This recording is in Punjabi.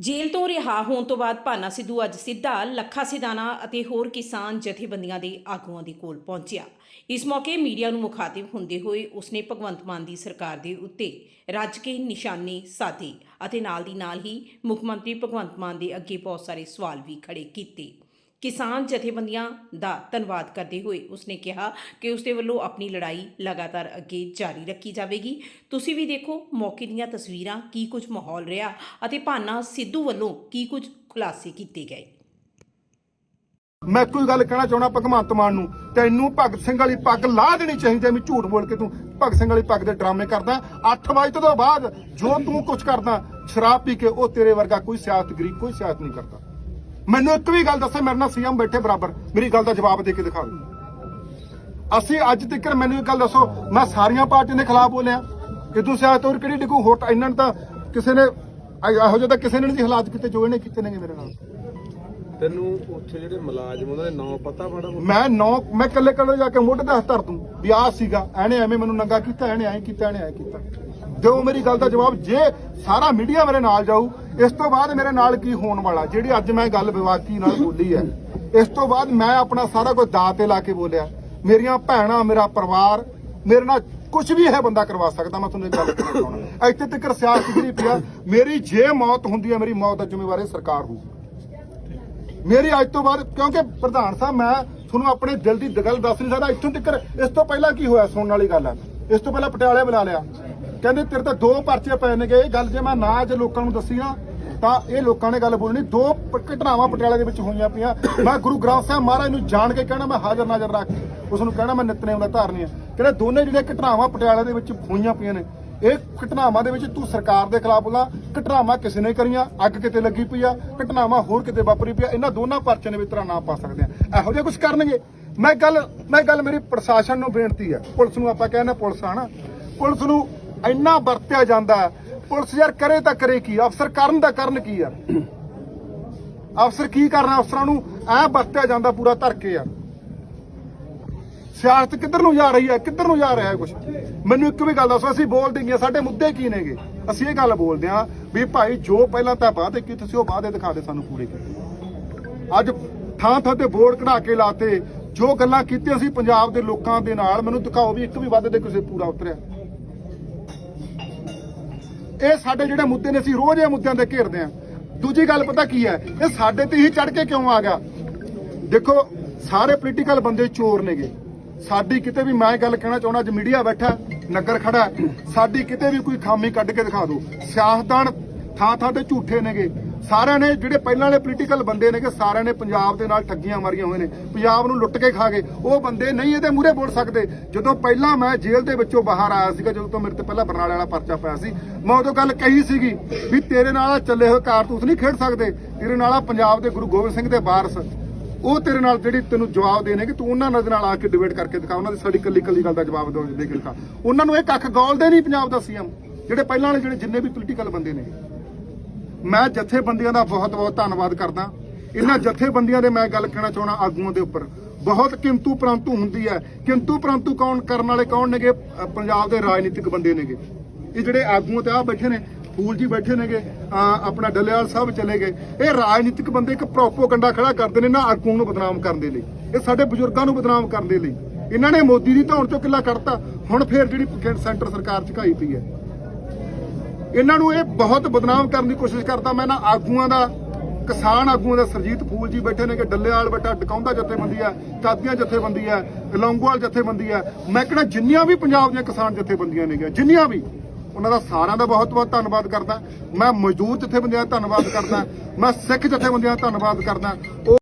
ਜੇਲ੍ਹ ਤੋਂ ਰਿਹਾ ਹੋਣ ਤੋਂ ਬਾਅਦ ਭਾਨਾ ਸਿੱਧੂ ਅੱਜ ਸਿੱਧਾ ਲੱਖਾ ਸਿਧਾਨਾ ਅਤੇ ਹੋਰ ਕਿਸਾਨ ਜਥੇਬੰਦੀਆਂ ਦੇ ਆਗੂਆਂ ਦੇ ਕੋਲ ਪਹੁੰਚਿਆ। ਇਸ ਮੌਕੇ ਮੀਡੀਆ ਨੂੰ ਮੁਖਾਤਿਬ ਹੁੰਦੇ ਹੋਏ ਉਸਨੇ ਭਗਵੰਤ ਮਾਨ ਦੀ ਸਰਕਾਰ ਦੇ ਉੱਤੇ ਰੱਜ ਕੇ ਨਿਸ਼ਾਨੇ ਸਾਧੇ ਅਤੇ ਨਾਲ ਦੀ ਨਾਲ ਹੀ ਮੁੱਖ ਮੰਤਰੀ ਭਗਵੰਤ ਮਾਨ ਦੇ ਅੱਗੇ ਬਹੁਤ ਸਾਰੇ ਸਵਾਲ ਵੀ ਖੜੇ ਕੀਤੇ। ਕਿਸਾਨ ਜਥੇਬੰਦੀਆਂ ਦਾ ਧੰਨਵਾਦ ਕਰਦੇ ਹੋਏ ਉਸਨੇ ਕਿਹਾ ਕਿ ਉਸਦੇ ਵੱਲੋਂ ਆਪਣੀ ਲੜਾਈ ਲਗਾਤਾਰ ਅੱਗੇ ਜਾਰੀ ਰੱਖੀ ਜਾਵੇਗੀ। ਤੁਸੀਂ ਵੀ ਦੇਖੋ ਮੌਕੇ ਦੀਆਂ ਤਸਵੀਰਾਂ ਕੀ ਕੁਝ ਮਾਹੌਲ ਰਿਹਾ ਅਤੇ ਭਾਨਾ ਸਿੱਧੂ ਵੱਲੋਂ ਕੀ ਕੁਝ ਖੁਲਾਸੇ ਕੀਤੇ ਗਏ। ਮੈਂ ਕੋਈ ਗੱਲ ਕਹਿਣਾ ਚਾਹਣਾ ਭਗਵੰਤ ਮਾਨ ਨੂੰ, ਤੈਨੂੰ ਭਗਤ ਸਿੰਘ ਵਾਲੀ ਪੱਗ ਲਾਹ ਦੇਣੀ ਚਾਹੀਦੀ ਐ ਮੈਂ ਝੂਠ ਬੋਲ ਕੇ ਤੂੰ ਭਗਤ ਸਿੰਘ ਵਾਲੀ ਪੱਗ ਦੇ ਡਰਾਮੇ ਕਰਦਾ। 8 ਵਜੇ ਤੋਂ ਬਾਅਦ ਜੋ ਤੂੰ ਕੁਝ ਕਰਦਾ, ਸ਼ਰਾਬ ਪੀ ਕੇ ਉਹ ਤੇਰੇ ਵਰਗਾ ਕੋਈ ਸਿਆਸਤ ਗਰੀਬ ਕੋਈ ਸਿਆਸਤ ਨਹੀਂ ਕਰਦਾ। ਮੈਨੂੰ ਇੱਕ ਵੀ ਗੱਲ ਦੱਸੇ ਮੇਰੇ ਨਾਲ ਸੀਐਮ ਬੈਠੇ ਬਰਾਬਰ। ਮੇਰੀ ਗੱਲ ਦਾ ਜਵਾਬ ਦੇ ਕੇ ਦਿਖਾ ਅਸੀਂ ਅੱਜ ਤੱਕ ਮੈਨੂੰ ਇੱਕ ਗੱਲ ਦੱਸੋ ਮੈਂ ਸਾਰੀਆਂ ਪਾਰਟੀਆਂ ਦੇ ਖਿਲਾਫ ਬੋਲਿਆ। ਕਿਦੋਂ ਸਿਆਸਤ ਹੋਰ ਕਿਹੜੀ ਡਿਗੂ ਹੋਟ ਇਹਨਾਂ ਨੇ ਤਾਂ ਕਿਸੇ ਨੇ ਇਹੋ ਜਿਹਾ ਤਾਂ ਕਿਸੇ ਨੇ ਨਹੀਂ ਹਾਲਾਤ ਕੀਤੇ ਜੋ ਇਹਨੇ ਕੀਤੇ ਨੇਗੇ ਮੇਰੇ ਨਾਲ। ਤੈਨੂੰ ਉੱਥੇ ਜਿਹੜੇ ਮੁਲਾਜ਼ਮ ਉਹਨਾਂ ਦੇ ਨਾਂ ਪਤਾ ਬੜਾ ਮੈਂ ਨੌ ਮੈਂ ਕੱਲੇ ਕੱਲੇ ਜਾ ਕੇ ਮੋਢੇ ਤੇ ਹੱਥ ਧਰ ਦੂੰ ਵੀ ਆਹ ਸੀਗਾ ਐਨੇ ਐਵੇਂ ਮੈਨੂੰ ਨੰਗਾ ਕੀਤਾ ਐਨੇ ਐਂ ਕੀਤਾ ਐਨੇ ਐਂ ਕੀਤਾ। ਦਿਓ ਮੇਰੀ ਗੱਲ ਦਾ ਜਵਾਬ ਜੇ ਸਾਰਾ ਮੀਡੀਆ ਮੇਰੇ ਨਾਲ ਜਾਊ ਇਸ ਤੋਂ ਬਾਅਦ ਮੇਰੇ ਨਾਲ ਕੀ ਹੋਣ ਵਾਲਾ? ਜਿਹੜੀ ਅੱਜ ਮੈਂ ਗੱਲ ਵਿਵਾਕੀ ਨਾਲ ਬੋਲੀ ਹੈ, ਇਸ ਤੋਂ ਬਾਅਦ ਮੈਂ ਆਪਣਾ ਸਾਰਾ ਕੁਝ ਦਾਅ ਤੇ ਲਾ ਕੇ ਬੋਲਿਆ। ਮੇਰੀਆਂ ਭੈਣਾਂ, ਮੇਰਾ ਪਰਿਵਾਰ, ਮੇਰੇ ਨਾਲ ਕੁਝ ਵੀ ਇਹ ਬੰਦਾ ਕਰਵਾ ਸਕਦਾ, ਮੈਂ ਤੁਹਾਨੂੰ ਇੱਕ ਗੱਲ ਕਹਿਣਾ ਇੱਥੇ ਤੱਕ ਸਿਆਸਤ ਜਿਹੜੀ ਪਿਆ ਮੇਰੀ ਜੇ ਮੌਤ ਹੁੰਦੀ ਹੈ, ਮੇਰੀ ਮੌਤ ਦਾ ਜ਼ਿੰਮੇਵਾਰ ਸਰਕਾਰ ਹੋਊ। ਮੇਰੀ ਅੱਜ ਤੋਂ ਬਾਅਦ, ਕਿਉਂਕਿ ਪ੍ਰਧਾਨ ਸਾਹਿਬ, ਮੈਂ ਤੁਹਾਨੂੰ ਆਪਣੇ ਦਿਲ ਦੀ ਗੱਲ ਦੱਸ ਨਹੀਂ ਸਕਦਾ, ਇੱਥੋਂ ਤੱਕ ਇਸ ਤੋਂ ਪਹਿਲਾਂ ਕੀ ਹੋਇਆ, ਸੁਣਨ ਵਾਲੀ ਗੱਲ ਹੈ ਇਸ ਤੋਂ ਪਹਿਲਾਂ ਪਟਿਆਲੇ ਬੁਲਾ ਲਿਆ। ਕਹਿੰਦੇ ਤੇਰੇ ਤਾਂ ਦੋ ਪਰਚੇ ਪਏ ਨੇਗੇ, ਇਹ ਗੱਲ ਜੇ ਮੈਂ ਨਾ ਅੱਜ ਲੋਕਾਂ ਨੂੰ ਦੱਸੀ ਨਾ ਤਾਂ ਇਹ ਲੋਕਾਂ ਨੇ ਗੱਲ ਬੋਲਣੀ। ਦੋ ਪ- ਘਟਨਾਵਾਂ ਪਟਿਆਲੇ ਦੇ ਵਿੱਚ ਹੋਈਆਂ ਪਈਆਂ। ਮੈਂ ਗੁਰੂ ਗ੍ਰੰਥ ਸਾਹਿਬ ਮਹਾਰਾਜ ਨੂੰ ਜਾਣ ਕੇ ਕਹਿਣਾ, ਮੈਂ ਹਾਜ਼ਰ ਨਾਜ਼ਰ ਰੱਖ ਕੇ, ਉਸ ਨੂੰ ਕਹਿਣਾ, ਮੈਂ ਨਿਤਨੇਮ ਦਾ ਧਾਰਨੀ ਆ। ਕਹਿੰਦੇ ਦੋਨੇ ਜਿਹੜੀਆਂ ਘਟਨਾਵਾਂ ਪਟਿਆਲੇ ਦੇ ਵਿੱਚ ਹੋਈਆਂ ਪਈਆਂ ਨੇ, ਇਹ ਘਟਨਾਵਾਂ ਦੇ ਵਿੱਚ ਤੂੰ ਸਰਕਾਰ ਦੇ ਖਿਲਾਫ ਬੋਲਾ, ਘਟਨਾਵਾਂ ਕਿਸੇ ਨੇ ਕਰੀਆਂ, ਅੱਗ ਕਿਤੇ ਲੱਗੀ ਪਈ ਆ, ਘਟਨਾਵਾਂ ਹੋਰ ਕਿਤੇ ਵਾਪਰੀ ਪਈ ਆ, ਇਹਨਾਂ ਦੋਨਾਂ ਪਰਚਿਆਂ ਦੇ ਵਿੱਚ ਤੇਰਾ ਨਾਮ ਪਾ ਸਕਦੇ ਆ। ਇਹੋ ਜਿਹਾ ਕੁਝ ਕਰਨਗੇ। ਮੈਂ ਗੱਲ ਮੈਂ ਗੱਲ ਮੇਰੀ ਪ੍ਰਸ਼ਾਸਨ ਨੂੰ ਬੇਨਤੀ ਹੈ ਪੁਲਿਸ ਨੂੰ ਆਪਾਂ ਕਹਿੰਦੇ ਪੁਲਿਸ ਆ ਨਾ, ਪੁਲਿਸ ਨੂੰ ਇੰਨਾ ਵਰਤਿਆ ਜਾਂਦਾ ਪੁਲਿਸ ਯਾਰ ਕਰੇ ਤਾਂ ਕਰੇ ਕੀ? ਅਫਸਰ ਕਰਨ ਦਾ ਕਰਨ ਕੀ ਆ? ਅਫਸਰ ਕੀ ਕਰਨਾ? ਅਫਸਰਾਂ ਨੂੰ ਐ ਵਰਤਿਆ ਜਾਂਦਾ ਪੂਰਾ ਧਰ ਕੇ ਆ। ਸਿਆਸਤ ਕਿੱਧਰ ਨੂੰ ਜਾ ਰਹੀ ਹੈ? ਕਿੱਧਰ ਨੂੰ ਜਾ ਰਿਹਾ ਹੈ ਕੁਝ ਮੈਨੂੰ ਇੱਕ ਵੀ ਗੱਲ ਦੱਸੋ ਅਸੀਂ ਬੋਲਦੇ ਨਹੀਂ ਹਾਂ, ਸਾਡੇ ਮੁੱਦੇ ਕੀ ਨੇਗੇ? ਅਸੀਂ ਇਹ ਗੱਲ ਬੋਲਦੇ ਹਾਂ ਵੀ ਭਾਈ ਜੋ ਪਹਿਲਾਂ ਤਾਂ ਵਾਅਦੇ ਕੀ ਤੁਸੀਂ ਉਹ ਵਾਅਦੇ ਦਿਖਾ ਦੇ ਸਾਨੂੰ ਪੂਰੇ। ਅੱਜ ਥਾਂ ਥਾਂ ਤੇ ਬੋਰਡ ਕਢਾ ਕੇ ਲਾਤੇ ਜੋ ਗੱਲਾਂ ਕੀਤੀਆਂ ਸੀ ਪੰਜਾਬ ਦੇ ਲੋਕਾਂ ਦੇ ਨਾਲ ਮੈਨੂੰ ਦਿਖਾਓ ਵੀ ਇੱਕ ਵੀ ਵਾਅਦੇ ਤੇ ਕਿਸੇ ਪੂਰਾ ਉਤਰਿਆ। ਇਹ ਸਾਡੇ ਜਿਹੜੇ ਮੁੱਦੇ ਨੇ, ਅਸੀਂ ਰੋਜ਼ ਇਹ ਮੁੱਦਿਆਂ ਤੇ ਘੇਰਦੇ ਹਾਂ। ਦੂਜੀ ਗੱਲ ਪਤਾ ਕੀ ਹੈ? ਇਹ ਸਾਡੇ ਤੇ ਹੀ ਚੜ ਕੇ ਕਿਉਂ ਆ ਗਿਆ? ਦੇਖੋ, ਸਾਰੇ ਪੋਲੀਟੀਕਲ ਬੰਦੇ ਚੋਰ ਨੇਗੇ। ਸਾਡੀ ਕਿਤੇ ਵੀ ਮੈਂ ਗੱਲ ਕਹਿਣਾ ਚਾਹੁੰਦਾ, ਅੱਜ ਮੀਡੀਆ ਬੈਠਾ, ਨਗਰ ਖੜਾ, ਸਾਡੀ ਕਿਤੇ ਵੀ ਕੋਈ ਖਾਮੀ ਕੱਢ ਕੇ ਦਿਖਾ ਦਿਓ। ਸਿਆਸਤਦਾਨ ਥਾਂ ਥਾਂ ਤੇ ਝੂਠੇ ਨੇਗੇ। ਸਾਰਿਆਂ ਨੇ ਜਿਹੜੇ ਪਹਿਲਾਂ ਵਾਲੇ ਪੋਲੀਟੀਕਲ ਬੰਦੇ ਨੇਗੇ, ਸਾਰਿਆਂ ਨੇ ਪੰਜਾਬ ਦੇ ਨਾਲ ਠੱਗੀਆਂ ਮਾਰੀਆਂ ਹੋਏ ਨੇ। ਪੰਜਾਬ ਨੂੰ ਲੁੱਟ ਕੇ ਖਾ ਗਏ। ਉਹ ਬੰਦੇ ਨਹੀਂ ਇਹਦੇ ਮੂਹਰੇ ਬੋਲ ਸਕਦੇ। ਜਦੋਂ ਪਹਿਲਾਂ ਮੈਂ ਜੇਲ੍ਹ ਦੇ ਵਿੱਚੋਂ ਬਾਹਰ ਆਇਆ ਸੀਗਾ, ਜਦੋਂ ਤੋਂ ਮੇਰੇ ਤੇ ਪਹਿਲਾਂ ਬਰਨਾਲੇ ਵਾਲਾ ਪਰਚਾ ਪਿਆ ਸੀ, ਮੈਂ ਉਦੋਂ ਗੱਲ ਕਹੀ ਸੀਗੀ ਵੀ ਤੇਰੇ ਨਾਲ ਚੱਲੇ ਹੋਏ ਕਾਰਤੂਸ ਨਹੀਂ ਖੇਡ ਸਕਦੇ। ਤੇਰੇ ਨਾਲ ਪੰਜਾਬ ਦੇ ਗੁਰੂ ਗੋਬਿੰਦ ਸਿੰਘ ਦੇ ਵਾਰਸ। ਉਹ ਤੇਰੇ ਨਾਲ ਜਿਹੜੀ ਤੈਨੂੰ ਜਵਾਬ ਦੇਣੇ ਕਿ ਤੂੰ ਉਹਨਾਂ ਦੇ ਨਾਲ ਆ ਕੇ ਡਿਬੇਟ ਕਰਕੇ ਦਿਖਾ। ਉਹਨਾਂ ਦੀ ਸਾਡੀ ਕੱਲੀ ਕੱਲੀ ਗੱਲ ਦਾ ਜਵਾਬ ਦੇ ਕੇ ਦਿਖਾ। ਉਹਨਾਂ ਨੂੰ ਇਹ ਕੱਖ ਗੋਲਦੇ ਨਹੀਂ ਪੰਜਾਬ ਦਾ ਸੀਐਮ ਜਿਹੜੇ ਪਹਿਲਾਂ ਵਾਲੇ ਜਿਹੜੇ ਜਿੰਨੇ ਵੀ ਪੋਲੀਟੀਕਲ ਬੰਦੇ ਨੇ ਮੈਂ ਜਥੇਬੰਦੀਆਂ ਦਾ ਬਹੁਤ ਬਹੁਤ ਧੰਨਵਾਦ ਕਰਦਾ। ਇਹਨਾਂ ਜਥੇਬੰਦੀਆਂ ਦੇ ਮੈਂ ਗੱਲ ਕਹਿਣਾ ਚਾਹਣਾ ਆਗੂਆਂ ਦੇ ਉੱਪਰ। ਬਹੁਤ ਕਿੰਤੂ ਪਰੰਤੂ ਹੁੰਦੀ ਹੈ। ਕਿੰਤੂ ਪਰੰਤੂ ਕੌਣ, ਕਰਨ ਵਾਲੇ ਕੌਣ ਨੇਗੇ? ਪੰਜਾਬ ਦੇ ਰਾਜਨੀਤਿਕ ਬੰਦੇ ਨੇਗੇ। ਇਹ ਜਿਹੜੇ ਆਗੂਆਂ ਤੇ ਆ ਬੈਠੇ ਨੇ, ਫੂਲ ਜੀ ਬੈਠੇ ਨੇਗੇ ਆਪਣਾ ਡੱਲੇਵਾਲ ਸਾਹਿਬ ਚਲੇ ਗਏ। ਇਹ ਰਾਜਨੀਤਿਕ ਬੰਦੇ ਇੱਕ ਪ੍ਰੋਪੋਗੰਡਾ ਖੜਾ ਕਰਦੇ ਨੇ ਨਾ ਆਗੂਆਂ ਨੂੰ ਬਦਨਾਮ ਕਰਨ ਦੇ ਲਈ। ਇਹ ਸਾਡੇ ਬਜ਼ੁਰਗਾਂ ਨੂੰ ਬਦਨਾਮ ਕਰਨ ਦੇ ਲਈ। ਇਹਨਾਂ ਨੇ ਮੋਦੀ ਦੀ ਧੌਣ ਚੋਂ ਕਿੱਲਾ ਕੱਢਤਾ। ਹੁਣ ਫੇਰ ਜਿਹੜੀ ਸੈਂਟਰ ਸਰਕਾਰ ਝੁਕਾਈ ਪਈ ਹੈ। ਇਹਨਾਂ ਨੂੰ ਇਹ ਬਹੁਤ ਬਦਨਾਮ ਕਰਨ ਦੀ ਕੋਸ਼ਿਸ਼ ਕਰਦਾ ਮੈਂ ਨਾ ਆਗੂਆਂ ਦਾ, ਕਿਸਾਨ ਆਗੂਆਂ ਦਾ ਸਰਜੀਤ ਫੂਲ ਜੀ ਬੈਠੇ ਨੇ ਕਿ ਡੱਲੇਵਾਲ ਬੈਠਾ, ਡਕਾਉਂਦਾ ਜਥੇਬੰਦੀ ਹੈ ਕਾਦੀਆਂ ਜਥੇਬੰਦੀ ਹੈ, ਲੌਂਗੋਵਾਲ ਜਥੇਬੰਦੀ ਹੈ। ਮੈਂ ਕਹਿੰਦਾ ਜਿੰਨੀਆਂ ਵੀ ਪੰਜਾਬ ਦੀਆਂ ਕਿਸਾਨ ਜਥੇਬੰਦੀਆਂ ਨੇਗੀਆਂ, ਜਿੰਨੀਆਂ ਵੀ, ਉਹਨਾਂ ਦਾ ਸਾਰਿਆਂ ਦਾ ਬਹੁਤ ਬਹੁਤ ਧੰਨਵਾਦ ਕਰਦਾ। ਮੈਂ ਮਜ਼ਦੂਰ ਜਥੇਬੰਦੀਆਂ ਦਾ ਧੰਨਵਾਦ ਕਰਦਾ, ਮੈਂ ਸਿੱਖ ਜਥੇਬੰਦੀਆਂ ਦਾ ਧੰਨਵਾਦ ਕਰਦਾ। ਉਹ